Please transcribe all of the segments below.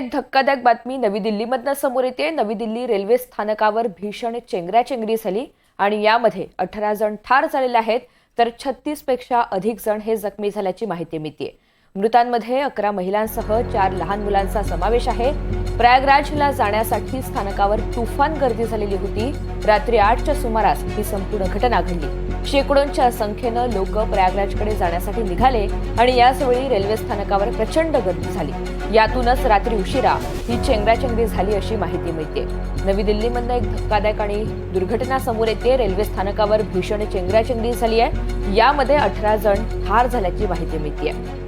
एक धक्कादायक बातमी नवी दिल्लीमधनं समोर येते. नवी दिल्ली रेल्वे स्थानकावर भीषण चेंगराचेंगरी झाली आणि यामध्ये अठरा जण ठार झालेले आहेत तर छत्तीसपेक्षा अधिक जण हे जखमी झाल्याची माहिती मिळते मृतांमध्ये अकरा महिलांसह चार लहान मुलांचा समावेश आहे. प्रयागराजला जाण्यासाठी स्थानकावर तुफान गर्दी झालेली होती. रात्री आठच्या सुमारास ही संपूर्ण घटना घडली. शेकडोंच्या संख्येनं लोक प्रयागराजकडे जाण्यासाठी निघाले आणि याचवेळी रेल्वे स्थानकावर प्रचंड गर्दी झाली. यातूनच रात्री उशिरा ही चेंगराचेंगरी झाली अशी माहिती मिळते. नवी दिल्लीमधनं एक धक्कादायक आणि दुर्घटना समोर येते रेल्वे स्थानकावर भीषण चेंगराचेंगरी झाली आहे. यामध्ये अठरा जण ठार झाल्याची माहिती मिळते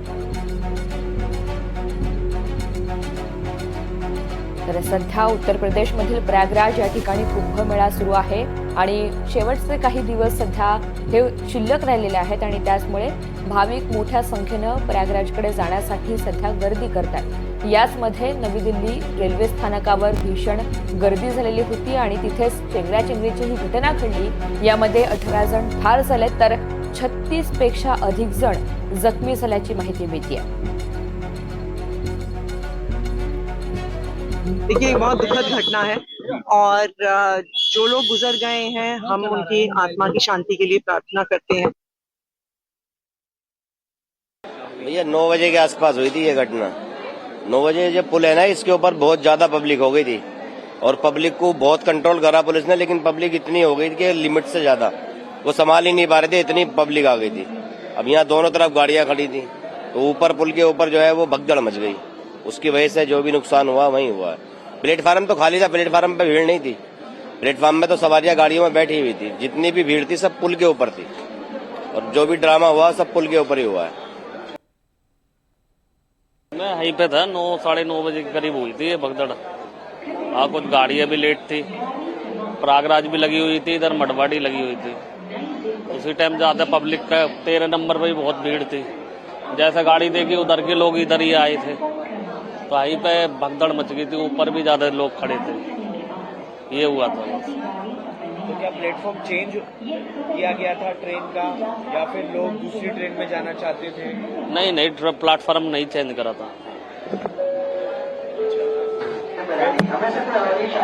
तर सध्या उत्तर प्रदेशमधील प्रयागराज या ठिकाणी कुंभमेळा सुरू आहे. आणि शेवटचे काही दिवस सध्या हे शिल्लक राहिलेले आहेत आणि त्याचमुळे भाविक मोठ्या संख्येनं प्रयागराजकडे जाण्यासाठी सध्या गर्दी करतात याचमध्ये नवी दिल्ली रेल्वे स्थानकावर भीषण गर्दी झालेली होती आणि तिथेच चेंगराचेंगरीची ही घटना घडली. यामध्ये अठरा जण ठार झाले तर छत्तीसपेक्षा अधिक जण जखमी झाल्याची माहिती मिळते देखिए ये बहुत दुखद घटना है और जो लोग गुजर गए हैं, हम उनकी आत्मा की शांति के लिए प्रार्थना करते हैं। भैया, नौ बजे के आसपास हुई थी ये घटना। नौ बजे जब पुल है ना, इसके ऊपर बहुत ज़्यादा पब्लिक हो गई थी और पब्लिक को बहुत कंट्रोल करा पुलिस ने, लेकिन पब्लिक इतनी हो गई थी कि लिमिट से ज़्यादा। वो संभाल ही नहीं पा रहे थे, इतनी पब्लिक आ गई थी। अब यहाँ दोनों तरफ़ गाड़ियाँ खड़ी थी तो ऊपर पुल के ऊपर जो है वो भगदड़ मच गई। उसकी वजह से जो भी नुकसान हुआ, वही हुआ है। प्लेटफार्म तो खाली था, प्लेटफार्म पे भीड़ नहीं थी। प्लेटफार्म में तो सवारियाँ गाड़ियों में बैठी हुई थी। जितनी भी भीड़ थी, सब पुल के ऊपर थी। और जो भी ड्रामा हुआ, सब पुल के ऊपर ही हुआ है। मैं वहीं पे था, नौ, साढ़े नौ बजे के करीब हुई थी ये भगदड़। हाँ कुछ गाड़ियाँ भी लेट थी। प्रयागराज भी लगी हुई थी, इधर मटवाड़ी लगी हुई थी। उसी टाइम ज़्यादा पब्लिक का तेरह नंबर पर भी बहुत भीड़ थी। जैसे गाड़ी देखी, उधर के लोग इधर ही आए थे। तो वहीं पे भगदड़ मच गई थी ऊपर भी ज़्यादा लोग खड़े थे। ये हुआ था। तो क्या प्लेटफॉर्म चेंज किया गया था ट्रेन का या फिर लोग दूसरी ट्रेन में जाना चाहते थे? नहीं नहीं प्लेटफॉर्म नहीं चेंज करा था।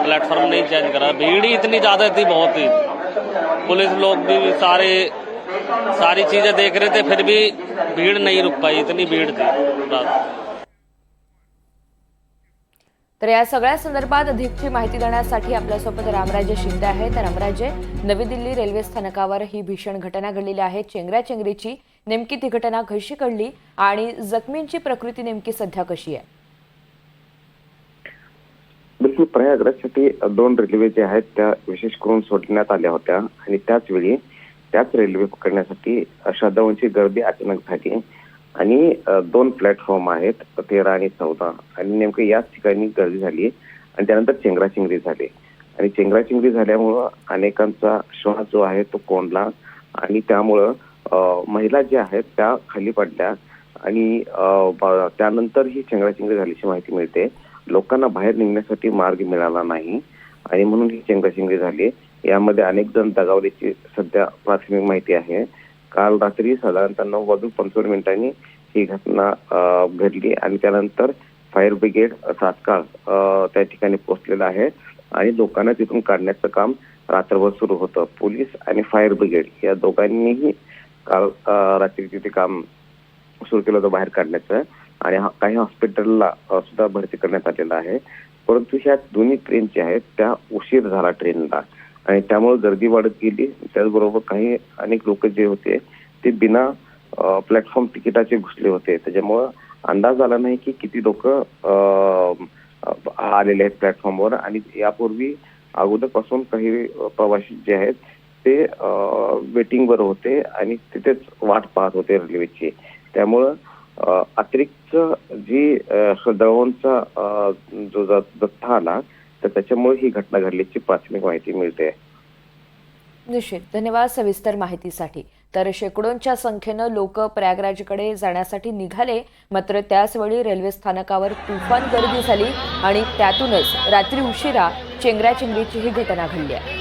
प्लेटफॉर्म नहीं चेंज करा। भीड़ ही इतनी ज़्यादा थी बहुत ही। पुलिस लोग भी सारे सारी चीज़ें देख रहे थे फिर भी भीड़ नहीं रुक पाई इतनी भीड़ थी। रात तर या सगळ्या संदर्भात अधिकची माहिती देण्यासाठी आपल्यासोबत रामराजे शिंदे आहेत. रामराजे नवी दिल्ली रेल्वे स्थानकावर ही भीषण घटना घडलेली आहे. चेंगराचेंगरीची नेमकी ती घटना कशी घडली आणि जखमींची प्रकृती नेमकी सध्या कशी आहे? बिलकुल प्रयागराजसाठी दोन रेल्वे ज्या आहेत त्या विशेष करून सोडण्यात आल्या होत्या. आणि त्याच वेळी त्याच रेल्वे पकडण्यासाठी श्रद्धाळूंची गर्दी अचानक झाली. आणि दोन प्लॅटफॉर्म आहेत तेरा आणि चौदा. आणि नेमकं याच ठिकाणी गर्दी झाली आणि त्यानंतर चेंगराचेंगरी झाली आणि चेंगराचेंगरी झाल्यामुळं अनेकांचा श्वास जो आहे तो कोंडला आणि त्यामुळं महिला ज्या आहेत त्या खाली पडल्या आणि त्यानंतर ही चेंगराचेंगरी झाल्याची माहिती मिळते. लोकांना बाहेर निघण्यासाठी मार्ग मिळाला नाही आणि म्हणून ही चेंगराचेंगरी झाली यामध्ये अनेक जण दगावल्याची सध्या प्राथमिक माहिती आहे. काल रात्री साधारणतः नऊ वाजून पंचावन्न मिनिटांनी ही घटना घडली आणि त्यानंतर फायर ब्रिगेड तात्काळ त्या ठिकाणी पोहोचलेलं आहे आणि लोकांना तिथून काढण्याचं काम रात्रभर सुरू होतं. पोलीस आणि फायर ब्रिगेड या दोघांनीही काल रात्री तिथे काम सुरू केलं होतं बाहेर काढण्याचं आणि हा- काही हॉस्पिटलला सुद्धा भरती करण्यात आलेलं आहे. परंतु ह्या दोन्ही ट्रेन ज्या आहेत त्या उशीर झाला ट्रेनला आणि त्यामुळे गर्दी वाढत गेली. त्याचबरोबर काही अनेक लोक जे होते ते बिना प्लॅटफॉर्म तिकिटाचे घुसले होते. त्याच्यामुळं अंदाज आला नाही की किती लोक आलेले आहेत प्लॅटफॉर्मवर आणि यापूर्वी अगोदरपासून काही प्रवासी जे आहेत ते वेटिंगवर होते आणि तिथेच वाट पाहत होते रेल्वेची त्यामुळं अतिरिक्त जी श्रद्धाळूंचा जो ज- आला तर त्याच्यामुळे ही घटना घडल्याची प्राथमिक माहिती मिळते. निश्चित. धन्यवाद सविस्तर माहितीसाठी. तर शेकडोंच्या संख्येनं लोक प्रयागराजकडे जाण्यासाठी निघाले मात्र त्याचवेळी रेल्वे स्थानकावर तुफान गर्दी झाली आणि त्यातूनच रात्री उशिरा चेंगराचेंगरीची ही घटना घडली आहे.